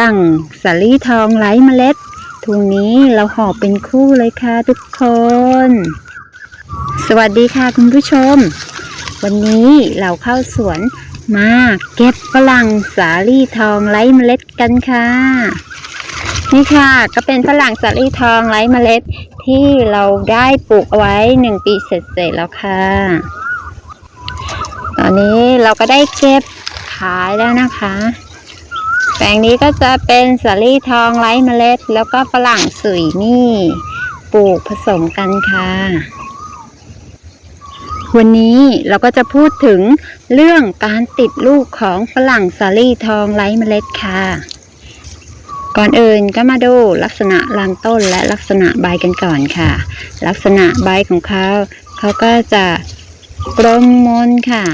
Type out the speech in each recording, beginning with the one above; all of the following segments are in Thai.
รั่งสาลี่ทองไร้เมล็ดถุงนี้เราห่อเป็นคู่เลยค่ะทุกคน สวัสดีค่ะคุณผู้ชม วันนี้เราเข้าสวนมาเก็บฝรั่งสาลี่ทองไร้เมล็ดกันค่ะ นี่ค่ะก็เป็นฝรั่งสาลี่ทองไร้เมล็ดที่เราได้ปลูกเอาไว้หนึ่งปีเสร็จๆแล้วค่ะ ตอนนี้เราก็ได้เก็บขายแล้วนะคะ แปลงนี้ก็จะเป็นสาลี่ทองไร้เมล็ด แล้วก็ฝรั่งสุยนี่ปลูกผสมกันค่ะ วันนี้เราก็จะพูดถึงเรื่องการติดลูกของฝรั่งสาลี่ทองไร้เมล็ดค่ะ ก่อนอื่นก็มาดูลักษณะลำต้นและลักษณะใบกันก่อนค่ะ ลักษณะใบของเขาเขาก็จะกลมมนค่ะ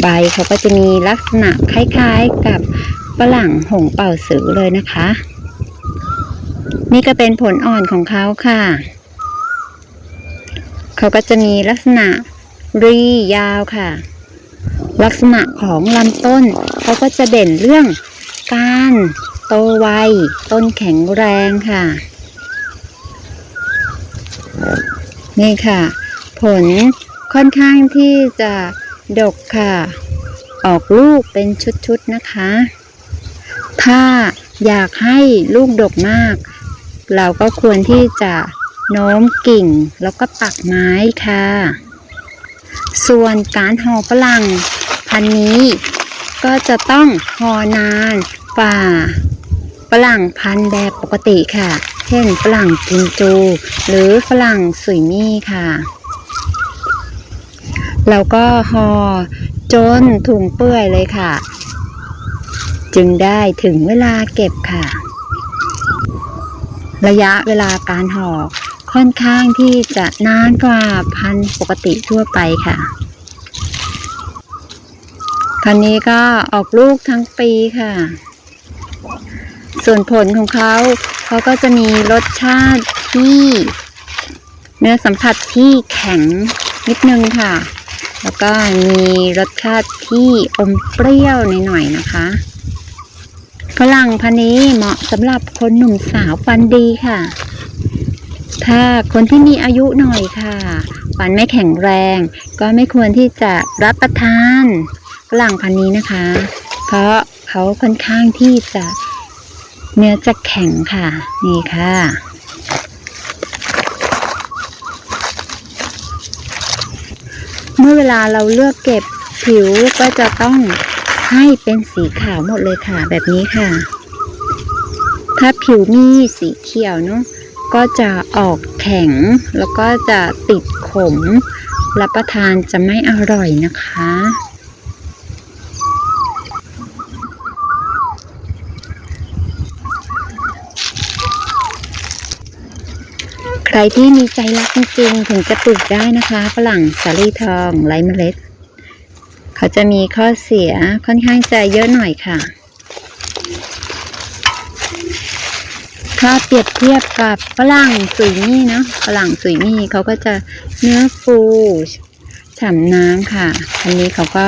ใบเขาก็จะมีลักษณะคล้ายๆกับ ฝรั่งหงเป่าสือเลยนะคะ นี่ก็เป็นผลอ่อนของเขาค่ะ เขาก็จะมีลักษณะรียาวค่ะ ลักษณะของลำต้นเขาก็จะเด่นเรื่องการโตไวต้นแข็งแรงค่ะ นี่ค่ะ ผลค่อนข้างที่จะดกค่ะ ออกลูกเป็นชุดๆนะคะ ถ้าอยากให้ลูกดกมาก เราก็ควรที่จะโน้มกิ่งแล้วก็ปักไม้ค่ะ ส่วนการห่อฝรั่งพันนี้ก็จะต้องห่อนานกว่าฝรั่งพันธุ์แบบปกติค่ะ เช่นฝรั่งกินจู หรือฝรั่งสุยมี่ค่ะเราก็ห่อจนถุงเปื่อยเลยค่ะ จึงได้ถึงเวลาเก็บค่ะ ระยะเวลาการห่อค่อนข้างที่จะนานกว่าพันธุ์ปกติทั่วไปค่ะพันนี้ก็ออกลูกทั้งปีค่ะ ส่วนผลของเขาเขาก็จะมีรสชาติที่เนื้อสัมผัสที่แข็งนิดนึงค่ะ แล้วก็มีรสชาติที่อมเปรี้ยวหน่อยๆนะคะ ฝรั่งพันนี้เหมาะสำหรับคนหนุ่มสาวฟันดีค่ะ ถ้าคนที่มีอายุหน่อยค่ะ ฟันไม่แข็งแรง ก็ไม่ควรที่จะรับประทานฝรั่งพันนี้นะคะ เพราะเขาค่อนข้างที่จะเนื้อจะแข็งค่ะ นี่ค่ะเมื่อเวลาเราเลือกเก็บผิวก็จะต้อง ให้เป็นสีขาวหมดเลยค่ะ แบบนี้ค่ะ ถ้าผิวมีสีเขียวเนาะก็จะออกแข็ง แล้วก็จะติดขม รับประทานจะไม่อร่อยนะคะ ใครที่มีใจรักจริงๆถึงจะปลูกได้นะคะ ฝรั่งสาลี่ทองไร้เมล็ด เขาจะมีข้อเสียค่อนข้างจะเยอะหน่อยค่ะ ถ้าเปรียบเทียบกับฝรั่งสุยมี่เนาะฝรั่งสุยมี่เขาก็จะเนื้อฟูฉ่ำน้ำค่ะ อันนี้เขาก็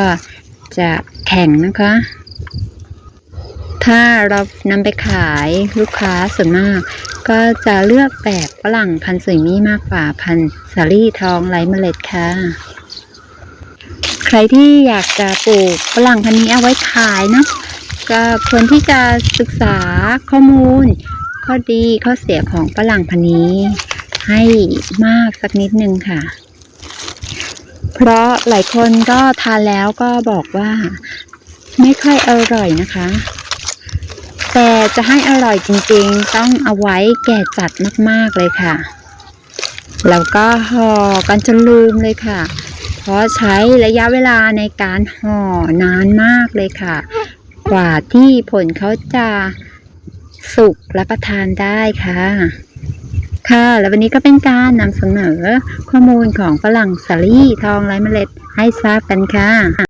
จะแข็งนะคะ ถ้าเรานำไปขายลูกค้าส่วนมาก ก็จะเลือกแบบฝรั่งพันสุยมี่มากกว่าพันสาลี่ทองไร้เมล็ดค่ะ รที่อยากจะปลูกฝรั่งพันธุ์นี้เอาไว้ขายเนาะก็ควรที่จะศึกษาข้อมูล ข้อดีข้อเสียของฝรั่งพันธุ์นี้ ให้มากสักนิดนึงค่ะ เพราะหลายคนก็ทานแล้วก็บอกว่าไม่ค่อยอร่อยนะคะ แต่จะให้อร่อยจริงๆ ต้องเอาไว้แก่จัดมากๆเลยค่ะ แล้วก็ห่อกันจนลืมเลยค่ะ เพราะใช้ระยะเวลาในการห่อนานมากเลยค่ะ กว่าที่ผลเขาจะสุกรับประทานได้ค่ะ ค่ะ และววันนี้ก็เป็นการนำเสนอข้อมูลของฝรั่งสาลี่ทองไร้เมล็ดให้ทราบกันค่ะ